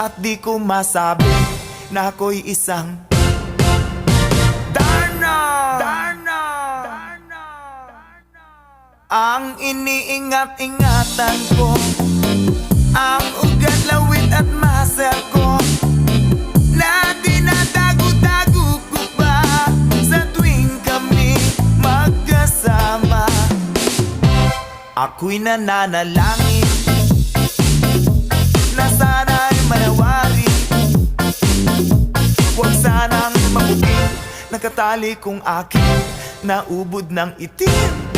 At di ko masabi na ako'y isang Darna! Darna! Ang iniingat-ingatan ko Ang ugat, lawit at muscle ko Na dinadago-dago ko pa Sa tuwing kami magkasama Ako'y nananalangin mabuking Nakatali kong aking Naubod ng itim